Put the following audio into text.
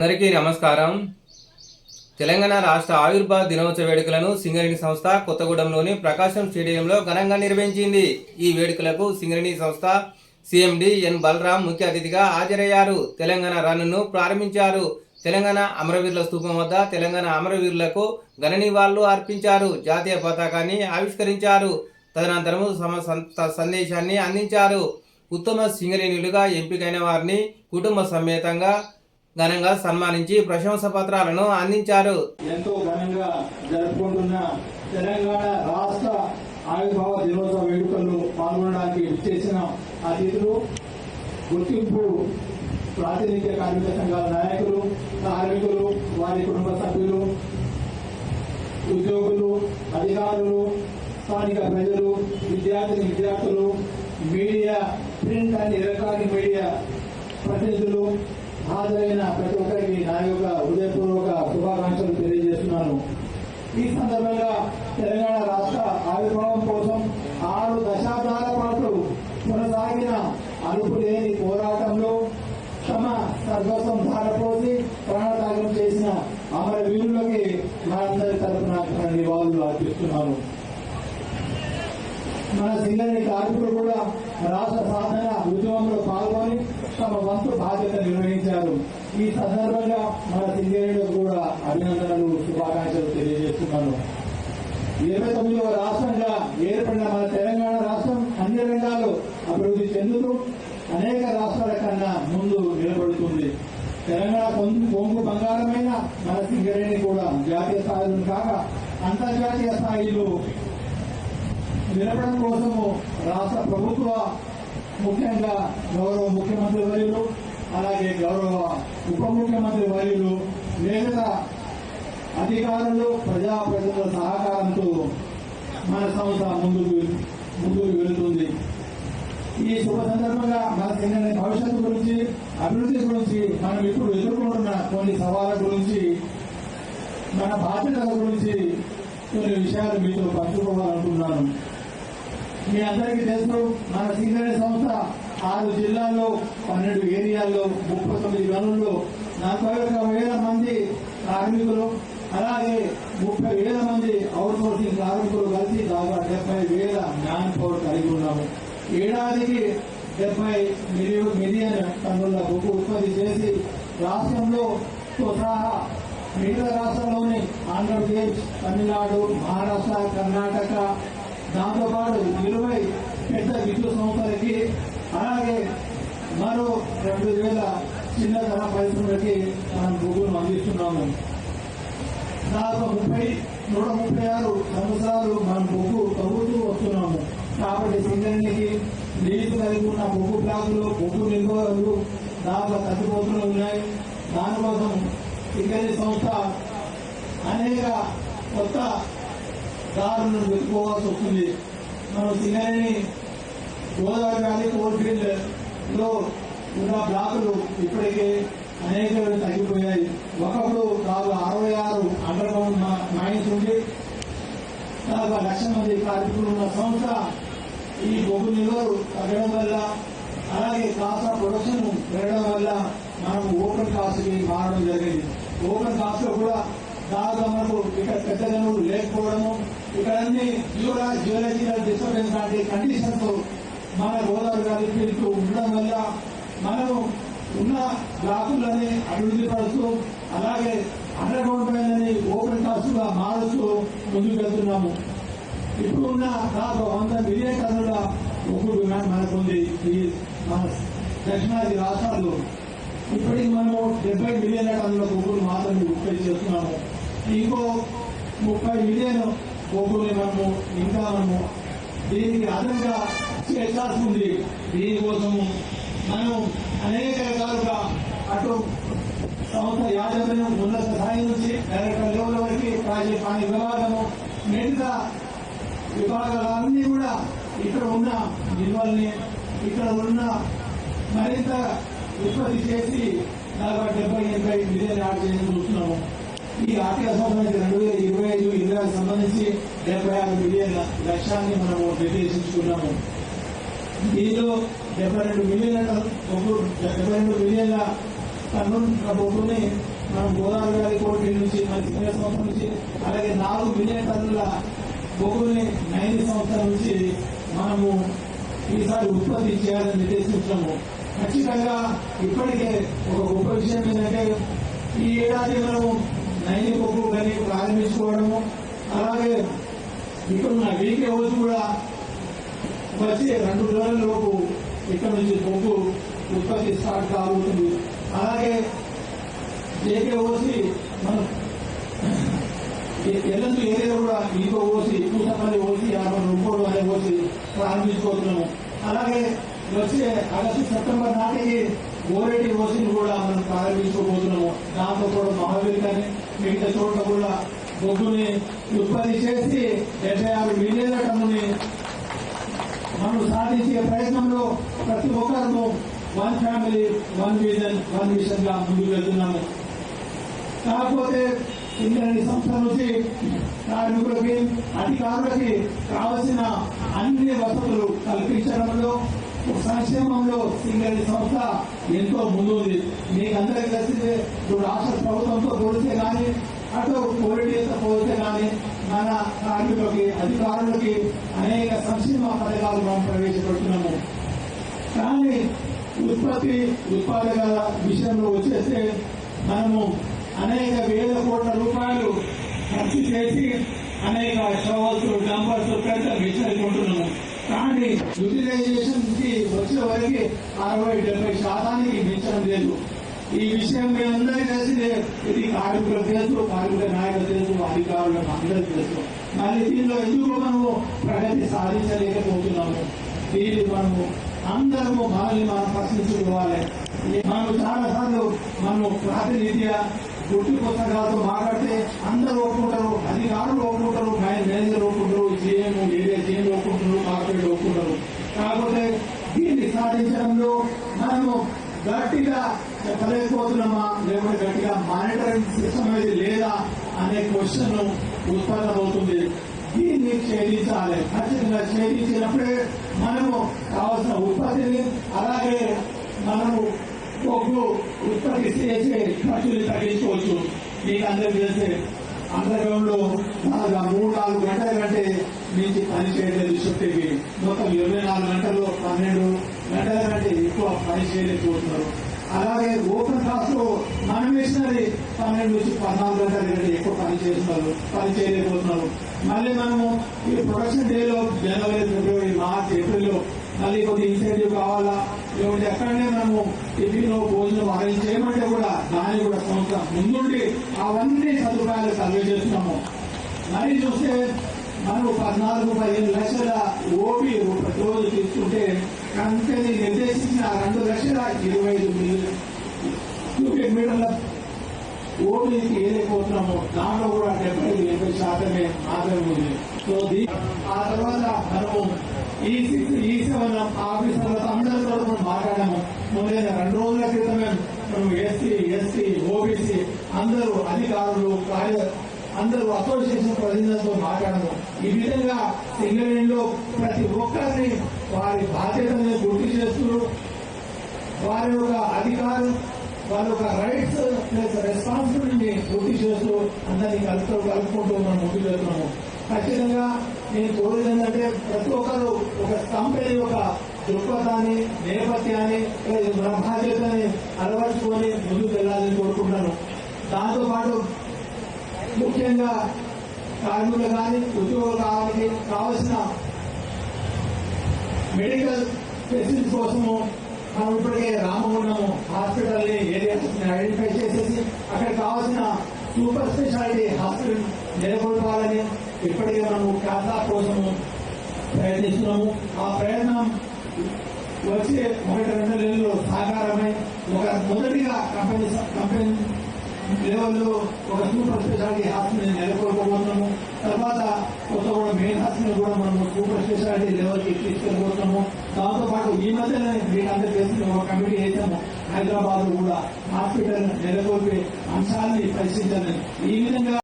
అందరికీ నమస్కారం. తెలంగాణ రాష్ట్ర ఆవిర్భావ దినోత్సవ వేడుకలను సింగరేణి సంస్థ కొత్తగూడెంలోని ప్రకాశం స్టేడియంలో ఘనంగా నిర్వహించింది. ఈ వేడుకలకు సింగరేణి సంస్థ సిఎండి ఎన్ బలరాం ముఖ్య అతిథిగా హాజరయ్యారు. తెలంగాణ రన్ను ప్రారంభించారు. తెలంగాణ అమరవీరుల స్థూపం వద్ద తెలంగాణ అమరవీరులకు ఘన నివాళులు అర్పించారు. జాతీయ పతాకాన్ని ఆవిష్కరించారు. తదనంతరం సమ సందేశాన్ని అందించారు. ఉత్తమ సింగరేణులుగా ఎంపికైన వారిని కుటుంబ సమేతంగా ఘనంగా సన్మానించి ప్రశంస పత్రాలను అందించారు. ఎంతో ఘనంగా జరుపుకుంటున్న తెలంగాణ రాష్ట్ర ఆవిర్భావ దినోత్సవ వేడుకల్లో పాల్గొనడానికి చేసిన అతిథులు గుర్తింపు ప్రాతినిధ్య కార్మిక సంఘాల నాయకులు కార్మికులు వారి కుటుంబ సభ్యులు ఉద్యోగులు అధికారులు స్థానిక ప్రజలు విద్యార్థిని విద్యార్థులు media print and electronic media ప్రతినిధులు హాజరైన ప్రతి ఒక్కరికి నా యొక్క హృదయపూర్వక శుభాకాంక్షలు తెలియజేస్తున్నాను. ఈ సందర్భంగా తెలంగాణ రాష్ట్ర ఆవిర్భావం కోసం ఆరు దశాబ్దాల పాటు కొనసాగిన అలుపు లేని పోరాటంలో తమ సర్వస్వం ధారపోసి ప్రాణత్యాగం చేసిన అమర వీరులకి మనందరి తరఫున నివాళులు అర్పిస్తున్నాను. మన సింగరేణి కార్మికులు కూడా రాష్ట్ర సాధన ఉద్యమంలో పాల్గొని తమ వంతు బాధ్యత నిర్వహించారు. ఈ సందర్భంగా మన సింగరేణులకు కూడా అభినందనలు శుభాకాంక్షలు తెలియజేస్తున్నాను. ఇరవై తొమ్మిదవ రాష్ట్రంగా ఏర్పడిన మన తెలంగాణ రాష్ట్రం అన్ని రంగాల్లో అభివృద్ధి చెందుతూ అనేక రాష్ట్రాల కన్నా ముందు నిలబడుతుంది. తెలంగాణ పొందు పొంగు బంగారమైన మన సింగరేణి కూడా జాతీయ స్థాయిలో కాక అంతర్జాతీయ స్థాయిలో నిలబడం కోసము రాష్ట్ర ప్రభుత్వ ముఖ్యంగా గౌరవ ముఖ్యమంత్రి వర్యులు అలాగే గౌరవ ఉప ముఖ్యమంత్రి వర్యులు మిగతా అధికారులు ప్రజాప్రతినిధుల సహకారంతో మన సంస్థ ముందుకు ముందుకు వెళుతుంది. ఈ శుభ సందర్భంగా మన సింగనే భవిష్యత్తు గురించి అభివృద్ధి గురించి మనం ఇప్పుడు ఎదుర్కొంటున్న కొన్ని సవాళ్ళ గురించి మన బాధ్యతల గురించి కొన్ని విషయాలు మీతో పంచుకోవాలనుకుంటున్నాను. మీ అందరికీ తెలుసు మన సింగరేణి సంస్థ ఆరు జిల్లాల్లో పన్నెండు ఏరియాల్లో ముప్పై తొమ్మిది గనుల్లో నలభై ఒక్క వేల మంది కార్మికులు అలాగే ముప్పై వేల మంది అవుట్ సోర్సింగ్ కార్మికులు కలిసి దాదాపు డెబ్బై వేల మ్యాన్ పవర్ కలిగి ఉన్నాము. ఏడాదికి డెబ్బై మిలియన్ మిలియన్ టన్నుల బొగ్గు ఉత్పత్తి చేసి రాష్ట్రంలో సహా మిగతా రాష్ట్రంలోని ఆంధ్రప్రదేశ్ తమిళనాడు మహారాష్ట్ర కర్ణాటక దాంతోపాటు ఇరవై పెద్ద విద్యుత్ సంస్థలకి అలాగే మరో రెండు వేల చిన్న ధర పరిశ్రమలకి మనం బొగ్గును అందిస్తున్నాము. దాదాపు ముప్పై నూట ముప్పై ఆరు సంవత్సరాలు మనం బొగ్గు తగ్గుతూ వస్తున్నాము. కాబట్టి సింగరేణికి నీళ్ళు కలిగి ఉన్న బొగ్గు బ్లాకులు బొగ్గు నిల్వలు దాదాపు తగ్గిపోతూనే ఉన్నాయి. దానికోసం సింగరేణి సంస్థ అనేక కొత్త దారులను వెతుకోవాల్సి వస్తుంది. మనం సింగరేణి గోదావరి వ్యాలీ కోల్ఫీల్డ్లో ఉన్న బ్లాకులు ఇప్పటికే అనేక తగ్గిపోయాయి. ఒకప్పుడు దాదాపు అరవై ఆరు అండర్ గ్రౌండ్ మైన్స్ ఉండి దాదాపు లక్ష మంది కార్మికులు ఉన్న సంస్థ ఈ బొగ్గు నిల్వలు తగ్గడం వల్ల అలాగే కాస్త ప్రొడక్షన్ పెరగడం వల్ల మనం ఓపెన్ కాస్ట్కి మారడం జరిగింది. ఓపెన్ కాస్ట్లో కూడా దాదాపు మనకు ఇక్కడ పెద్ద లేకపోవడము ఇక్కడ అన్ని జియోలా జియోలజికల్ డిస్టర్బెన్స్ లాంటి కండిషన్స్ మన గోదావరి గారి ఫీల్డ్ ఉండడం వల్ల మనం ఉన్న బ్లాకులని అభివృద్ధి పరుస్తూ అలాగే అండర్ గ్రౌండ్ మైన్లని ఓపెన్ కాస్ట్గా మారుస్తూ ముందుకు వెళ్తున్నాము ఇప్పుడు ఉన్న దాదాపు వంద మిలియన్ టన్నుల ఒగ్గు డిమాండ్ మనకు ఉంది ఈ మన దక్షిణాది రాష్ట్రాల్లో. ఇప్పటికి మనము డెబ్బై మిలియన్ల టన్నుల బొగ్గులు మాత్రమే ఉత్పత్తి చేస్తున్నాము. ఇంకో ముప్పై మిలియన్ బొగ్గుని మనము ఇంకా మనము దీనికి అదనంగా చేర్చాల్సి ఉంది. దీనికోసము మనం అనేక రకాలుగా అటు సంస్థ యాజమాన్యం ఉన్నత స్థాయి నుంచి డైరెక్టర్ లెవెల్ వరకు ప్రాజెక్ట్ పని వివాదము మిగతా విభాగాలన్నీ కూడా ఇక్కడ ఉన్న నిల్వల్ని ఇక్కడ ఉన్న మరింత ఉత్పత్తి చేసి నలభై డెబ్బై ఎనభై మిలియన్ యాడ్ చేయడం చూస్తున్నాము. ఈ ఆర్థిక సంవత్సరానికి రెండు వేల ఇరవై ఐదు ఇరవై సంబంధించి డెబ్బై ఆరు మిలియన్ల లక్ష్యాన్ని మనము నిర్దేశించుకున్నాము దీనిలో డెబ్బై రెండు మిలియన్ల డెబ్బై రెండు మిలియన్ల టన్ను బొగ్గుని మనం గోదావరి గారి కోటి నుంచి మన చిన్న సంవత్సరం నుంచి అలాగే నాలుగు మిలియన్ టన్నుల బొగ్గుని నైన్ సంవత్సరం నుంచి మనము ఈసారి ఉత్పత్తి చేయాలని నిర్దేశించాము ఖచ్చితంగా ఇప్పటికే ఒక గొప్ప విషయం ఏంటంటే ఈ ఏడాది మనము నైని బొగ్గు గని ప్రారంభించుకోవడము అలాగే ఇక్కడున్న వీకే రోజు కూడా వచ్చే రెండు రోజుల లోపు ఇక్కడ నుంచి బొగ్గు ఉత్పత్తి స్టార్ట్ కాబోతుంది. అలాగే జేకే ఓసి మనం ఎల్ఎస్ ఏరియా కూడా ఇంకో ఓసి పూసపల్లి ఓసి యాభై రూపాయలు అనే ఓసి ప్రారంభించుకోతున్నాము. అలాగే వచ్చే ఆగస్టు సెప్టెంబర్ నాటికి ఓరెడ్డి ఓసిని కూడా మనం ప్రారంభించుకోబోతున్నాము. దాంతో కూడా మహావీర్ కానీ వివిధ చోట్ల కూడా బొగ్గుని ఉత్పత్తి చేసి డెబ్బై ఆరు మిలియన్ల టన్నుని మనం సాధించే ప్రయత్నంలో ప్రతి ఒక్కరూ one family one vision one విషన్గా ముందుకు వెళ్తున్నాము. కాకపోతే ఇంద్రని సంస్థ నుంచి కార్మికులకి అధికారులకి కావలసిన అన్ని వసతులు కల్పించడంలో సంక్షేమంలో సింగరేణి సంస్థ ఎంతో ముందుంది. మీకు అందరికీ తెలిసిందే ఇప్పుడు రాష్ట్ర ప్రభుత్వంతో పోలిస్తే కానీ అటు కోరిటీతో పోలిస్తే కానీ మన కార్మికులకి అధికారులకి అనేక సంక్షేమ పథకాలు మనం ప్రవేశపెడుతున్నాము. కానీ ఉత్పత్తి ఉత్పాదకాల విషయంలో వచ్చేస్తే మనము అనేక వేల కోట్ల రూపాయలు ఖర్చు చేసి అనేక షవర్స్ డంపర్స్ పెద్ద మిషనరీ కొంటున్నాము. కానీ యూటిలైజేషన్కి వచ్చే వరకు అరవై డెబ్బై శాతానికి మించడం లేదు. ఈ విషయం మీ అందరికీ తెలిసిందే. ఇది కార్మికులకు తెలుసు కార్మిక నాయకులు తెలుసు అధికారులకు అందరికీ తెలుసు మళ్ళీ దీనిలో ఎందుకు మనము ప్రగతి సాధించలేకపోతున్నాము? దీన్ని మనము అందరము మనల్ని మనం ప్రశ్నించుకోవాలి. మనము చాలా సార్లు మనము ప్రాతినిధ్య గుర్తు పుస్తకాలతో మాట్లాడితే అందరూ విషయంలో మనము గట్టిగా చెప్పలేకపోతున్నామా? లేకుంటే గట్టిగా మానిటరింగ్ సిస్టమ్ అనేది లేదా అనే క్వశ్చన్ ఉత్పన్నమవుతుంది దీన్ని ఛేదించాలి. ఖచ్చితంగా ఛేదించినప్పుడే మనము కావాల్సిన ఉత్పత్తిని అలాగే మనము బొగ్గు ఉత్పత్తి చేసే ఖర్చుని తగ్గించుకోవచ్చు. మీకు అందరూ తెలిసే అంతర్గంలో లో బాగా మూడు నాలుగు గంటల కంటే మించి పని చేయలేదు షిఫ్ట్కి మొత్తం ఇరవై నాలుగు గంటల్లో పన్నెండు గంటల కంటే ఎక్కువ పని చేయలేకపోతున్నారు అలాగే ఓపెన్ కాస్ట్లో మన మిషనరీ పన్నెండు నుంచి పద్నాలుగు గంటల కంటే ఎక్కువ పని చేస్తున్నారు పని చేయలేకపోతున్నారు మళ్ళీ మనము ఈ ప్రొడక్షన్ డేలో జనవరి ఫిబ్రవరి మార్చ్ ఏప్రిల్లో మళ్ళీ కొద్ది ఇన్సెంటివ్ కావాలా? లేకుంటే ఎక్కడనే మనము టిఫిన్ భోజనం అరేంజ్ చేయమంటే కూడా దాన్ని కూడా సంవత్సరం ముందుండి అవన్నీ సదుపాయాలు కలిగజేస్తున్నాము మరి చూస్తే మనము పద్నాలుగు పదిహేను లక్షల ఓపీ ప్రతిరోజు తీసుకుంటే కంపెనీ నిర్దేశించిన రెండు లక్షల ఇరవై ఐదు మిలియన్ క్యూబిక్ మీటర్ల ఓపీకి ఏదైపోతున్నామో దాంట్లో కూడా డెబ్బై ఐదు ఎనభై శాతమే ఆదాయం ఉంది. సో ఆ తర్వాత మనము ఈ సిక్స్ ఈ సెవెన్ ఆఫీసర్లతో అందరితో మనం మాట్లాడాము. మొదలైన రెండు రోజుల క్రితమే మనం ఎస్సీ ఎస్సీ ఓబీసీ అందరూ అధికారులు కార్య అందరూ అసోసియేషన్ ప్రతినిధులతో మాట్లాడము. ఈ విధంగా సింగరేణిలో ప్రతి ఒక్కరిని వారి బాధ్యతను గుర్తు చేస్తూ వారి యొక్క అధికారం వారి యొక్క రైట్స్ ప్లస్ రెస్పాన్సిబిలిటీని గుర్తు చేస్తూ అందరినీ కలుపుతూ కలుపుకుంటూ మనం ముందుకు వెళ్తున్నాము. ఖచ్చితంగా నేను కోరేది ఏంటంటే ప్రతి ఒక్కరు ఒక కంపెనీ యొక్క దృక్పథాన్ని నేపథ్యాన్ని లేదా మన బాధ్యతని అలవర్చుకొని ముందుకు వెళ్ళాలని కోరుకుంటున్నాను. దాంతోపాటు ముఖ్యంగా కార్మికులు కానీ ఉద్యోగులు కావాలి కావాల్సిన మెడికల్ ఫెసిలిటీస్ కోసము మనం ఇప్పటికే రామగుండం హాస్పిటల్ని ఏరియాస్ ఐడెంటిఫై చేసేసి అక్కడ కావాల్సిన సూపర్ స్పెషాలిటీ హాస్పిటల్ నెలకొల్పాలని ఇప్పటికే మనము కాసా కోసము ప్రయత్నిస్తున్నాము. ఆ ప్రయత్నం వచ్చే ఒకటి రెండు నెలలు సాకారమై ఒక మొదటిగా కంపెనీ కంపెనీ లెవెల్లో ఒక సూపర్ స్పెషాలిటీ హాస్పిటల్ నెలకొల్పబోతున్నాము. తర్వాత కొత్తగూడ మెయిన్ హాస్పిటల్ కూడా మనము సూపర్ స్పెషాలిటీ లెవెల్కి తీసుకెళ్ళబోతున్నాము. దాంతో పాటు ఈ మధ్యనే మీకు చేసిన ఒక కమిటీ వేసాము హైదరాబాద్ కూడా హాస్పిటల్ నెలకొల్పే అంశాన్ని పరిశీలించాలని ఈ విధంగా